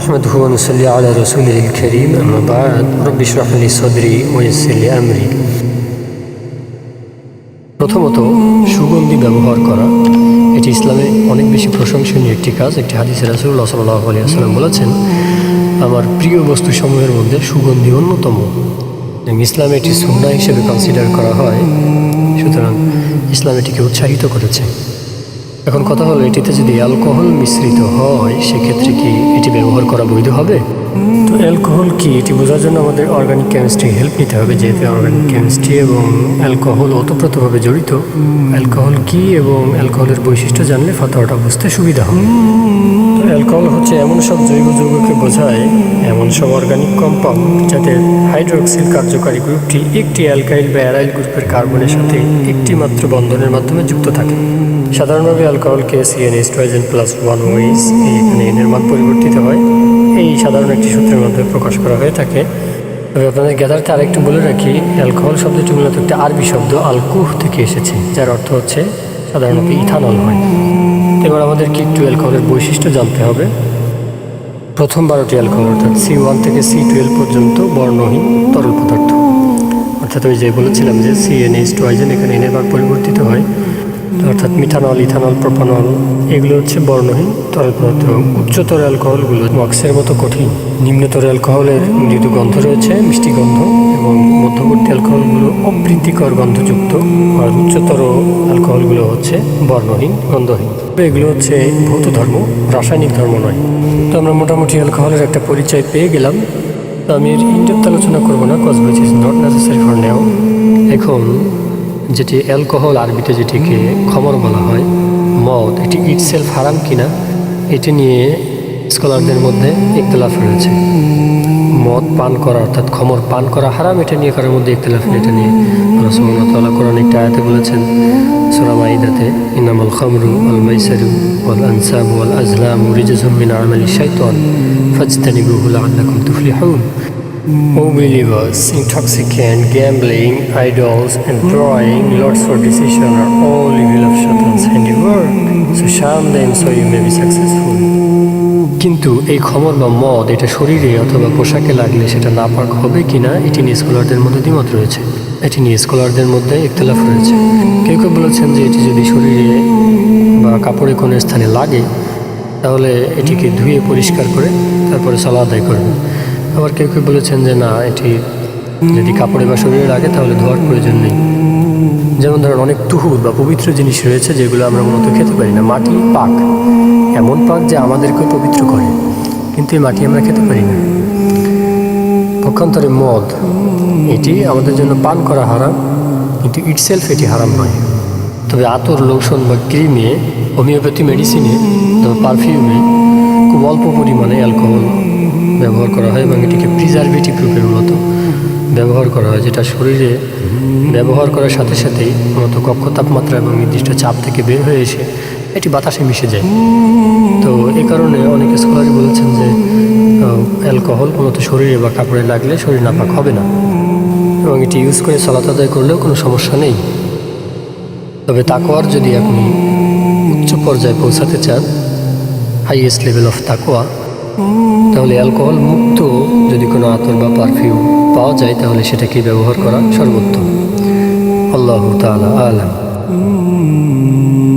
نحمده ونصلي على رسوله الكريم أما بعد رب اشرح لي صدري ويسر لي أمري প্রথমত সুগন্ধি ব্যবহার করা এটি ইসলামে অনেক বেশি প্রশংসনীয় একটি কাজ একটি হাদিসে রাসুল্লাহ সাল্লাহ আলিয়া সাল্লাম বলেছেন আমার প্রিয় বস্তুসমূহের মধ্যে সুগন্ধি অন্যতম এবং ইসলামে এটি সুন্না হিসেবে কনসিডার করা হয় সুতরাং ইসলাম এটিকে উৎসাহিত করেছে এখন কথা হলো এটিতে যদি অ্যালকোহল মিশ্রিত হয় সেক্ষেত্রে কি এটি ব্যবহার করা বৈধ হবে? অ্যালকোহল কি? এটি বোঝার জন্য আমাদের অর্গানিক কেমিস্ট্রি হেল্প নিতে হবে যেহেতু অর্গানিক কেমিস্ট্রি এবং অ্যালকোহল ওতপ্রোতভাবে জড়িত। অ্যালকোহল কি এবং অ্যালকোহলের বৈশিষ্ট্য জানলে ফতোয়াটা বুঝতে সুবিধা হবে। অ্যালকোহল হচ্ছে এমন সব জৈব যৌগকে বোঝায় এমন সব অর্গানিক কম্পাউন্ড যাতে হাইড্রোক্সিল কার্যকারী গ্রুপটি একটি অ্যালকাইল বা অ্যারাইল গ্রুপের কার্বনের সাথে একটি মাত্র বন্ধনের মাধ্যমে যুক্ত থাকে। সাধারণভাবে অ্যালকোহলকে সিএন এস্ট্রোজেন প্লাস ওয়ান ওয়েস এখানে এনের মান পরিবর্তিত হয়। সাধারণ একটি সূত্রের মাধ্যমে প্রকাশ করা হয়ে থাকে। তবে আপনাদের গ্যাদারতে আরেকটু বলে রাখি, অ্যালকোহল শব্দটি মূলত একটি আরবি শব্দ, আলকুহ থেকে এসেছে, যার অর্থ হচ্ছে সাধারণত ইথানল হয়। এবার আমাদেরকে একটু অ্যালকোহলের বৈশিষ্ট্য জানতে হবে। প্রথম বারোটি অ্যালকোহল, অর্থাৎ সি ওয়ান থেকে সি টুয়েলভ পর্যন্ত বর্ণহীন তরল পদার্থ। অর্থাৎ ওই যে বলেছিলাম যে সি এন এইচ টুয়াইজেন এখানে এনের ভাগ পরিবর্তিত অর্থাৎ মিথানল, ইথানল, প্রোপানল, এগুলো হচ্ছে বর্ণহীন তরল পদার্থ। উচ্চতর অ্যালকোহলগুলো মক্সের মতো কঠিন। নিম্নতর অ্যালকোহলের মৃদু গন্ধ রয়েছে, মিষ্টি গন্ধ এবং মধ্যবর্তী অ্যালকোহলগুলো অপ্রীতিকর গন্ধযুক্ত, আর উচ্চতর অ্যালকোহলগুলো হচ্ছে বর্ণহীন, গন্ধহীন। এগুলো হচ্ছে ভৌত ধর্ম, রাসায়নিক ধর্ম নয়। তো আমরা মোটামুটি অ্যালকোহলের একটা পরিচয় পেয়ে গেলাম। তো আমি এর ইনডেপথ আলোচনা করব না cause which is not necessary for now এখন যেটি অ্যালকোহল আরবিতে যেটিকে খবর বলা হয়, মদ, এটি ইটসেলফ হারাম কিনা, এটি নিয়ে স্কলারদের মধ্যে ইখতলাফ রয়েছে। মদ পান করা অর্থাৎ খমর পান করা হারাম, এটা নিয়ে কারোর মধ্যে ইখতলাফ এটা নিয়ে রসমাল্লাহ কোরআন একটা আয়াতে বলেছেন সুরামাইদাতে ইনামাল খমরু আল মাইসারু ওয়াল আনসাব ওয়াল আজলাম রিজুম মিন আমালি শাইতান, ফাজতানিবুহু লাআল্লাকুম তুফলিহুন। O believers, intoxicant, gambling, idols, and praying, lords for decision are all evil of Satan's handiwork. So shun them so you may be successful. কিন্তু এই খবর বা মদ এটা শরীরে অথবা পোশাকে লাগলে সেটা না নাপাক হবে কিনা এটি নিয়ে স্কলারদের মধ্যে দ্বিমত রয়েছে এটি নিয়ে স্কলারদের মধ্যে ইখতলাফ রয়েছে কেউ কেউ বলেছেন যে এটি যদি শরীরে বা কাপড়ে কোনো স্থানে লাগে তাহলে এটিকে ধুয়ে পরিষ্কার করে তারপরে সলা আদায় করবে আবার কেউ কেউ বলেছেন যে না, এটি যদি কাপড়ে বা শরীরে লাগে তাহলে ধোয়ার প্রয়োজন নেই। যেমন ধরেন অনেক তুহুর বা পবিত্র জিনিস রয়েছে যেগুলো আমরা মূলত খেতে পারি না। মাটি পাক, এমন পাক যে আমাদেরকেও পবিত্র করে। কিন্তু এই মাটি আমরা খেতে পারি না। পক্ষান্তরে মদ, এটি আমাদের জন্য পান করা হারাম, কিন্তু ইটসেলফ এটি হারাম নয়। তবে আতর, লোশন বা ক্রিমে, হোমিওপ্যাথি মেডিসিনে পারফিউমে খুব অল্প পরিমাণে অ্যালকোহল ব্যবহার করা হয় এবং এটিকে প্রিজারভেটিভ রূপের মতো ব্যবহার করা হয়, যেটা শরীরে ব্যবহার করার সাথে সাথেই মূলত কক্ষ তাপমাত্রা এবং নির্দিষ্ট চাপ থেকে বের হয়ে এসে এটি বাতাসে মিশে যায়। তো এই কারণে অনেক স্কলারই বলেছেন যে অ্যালকোহল মূলত শরীরে বা কাপড়ে লাগলে শরীর নাপাক হবে না এবং এটি ইউজ করে সালাত আদায় করলেও কোনো সমস্যা নেই। তবে তাকোয়ার যদি আপনি উচ্চ পর্যায়ে পৌঁছাতে চান হাইয়েস্ট লেভেল অফ তাকোয়া তাহলে অ্যালকোহল মুক্ত যদি কোনো আতর বা পারফিউম পাওয়া যায়, তাহলে সেটাকে ব্যবহার করা সর্বোত্তম। আল্লাহ তালা আলাম।